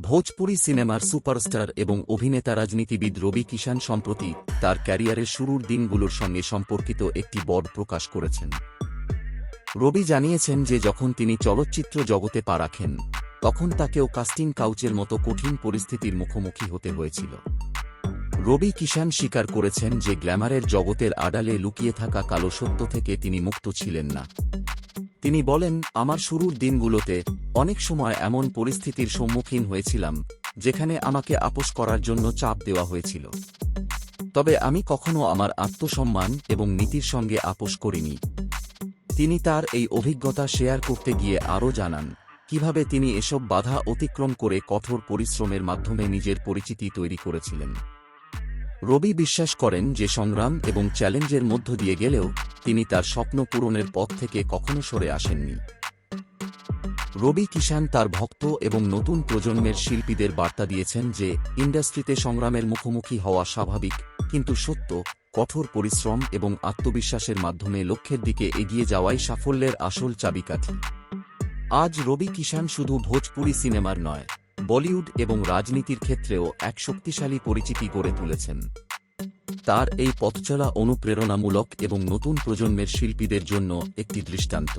ভোজপুরি সিনেমার সুপারস্টার এবং অভিনেতা রাজনীতিবিদ রবি কিষান সম্প্রতি তার ক্যারিয়ারের শুরুর দিনগুলোর সঙ্গে সম্পর্কিত একটি বড় প্রকাশ করেছেন। রবি জানিয়েছেন যে যখন তিনি চলচ্চিত্র জগতে পা রাখেন, তখন তাকেও কাস্টিং কাউচের মতো কঠিন পরিস্থিতির মুখোমুখি হতে হয়েছিল। রবি কিষান স্বীকার করেছেন যে গ্ল্যামারের জগতের আড়ালে লুকিয়ে থাকা কালো সত্য থেকে তিনি মুক্ত ছিলেন না। তিনি বলেন, আমার শুরুর দিনগুলোতে অনেক সময় এমন পরিস্থিতির সম্মুখীন হয়েছিলাম, যেখানে আমাকে আপোষ করার জন্য চাপ দেওয়া হয়েছিল। তবে আমি কখনো আমার আত্মসম্মান এবং নীতির সঙ্গে আপোষ করিনি। তিনি তার এই অভিজ্ঞতা শেয়ার করতে গিয়ে আরও জানান, কীভাবে তিনি এসব বাধা অতিক্রম করে কঠোর পরিশ্রমের মাধ্যমে নিজের পরিচিতি তৈরি করেছিলেন। রবি বিশ্বাস করেন যে সংগ্রাম এবং চ্যালেঞ্জের মধ্য দিয়ে গেলেও তিনি তার স্বপ্ন পূরণের পথ থেকে কখনো সরে আসেননি। রবি কিষান তার ভক্ত এবং নতুন প্রজন্মের শিল্পীদের বার্তা দিয়েছেন যে, ইন্ডাস্ট্রিতে সংগ্রামের মুখোমুখি হওয়া স্বাভাবিক, কিন্তু সত্য, কঠোর পরিশ্রম এবং আত্মবিশ্বাসের মাধ্যমে লক্ষ্যের দিকে এগিয়ে যাওয়াই সাফল্যের আসল চাবিকাঠি। আজ রবি কিষান শুধু ভোজপুরি সিনেমার নয়, বলিউড এবং রাজনীতির ক্ষেত্রেও এক শক্তিশালী পরিচিতি গড়ে তুলেছেন। তার এই পথচলা অনুপ্রেরণামূলক এবং নতুন প্রজন্মের শিল্পীদের জন্য একটি দৃষ্টান্ত।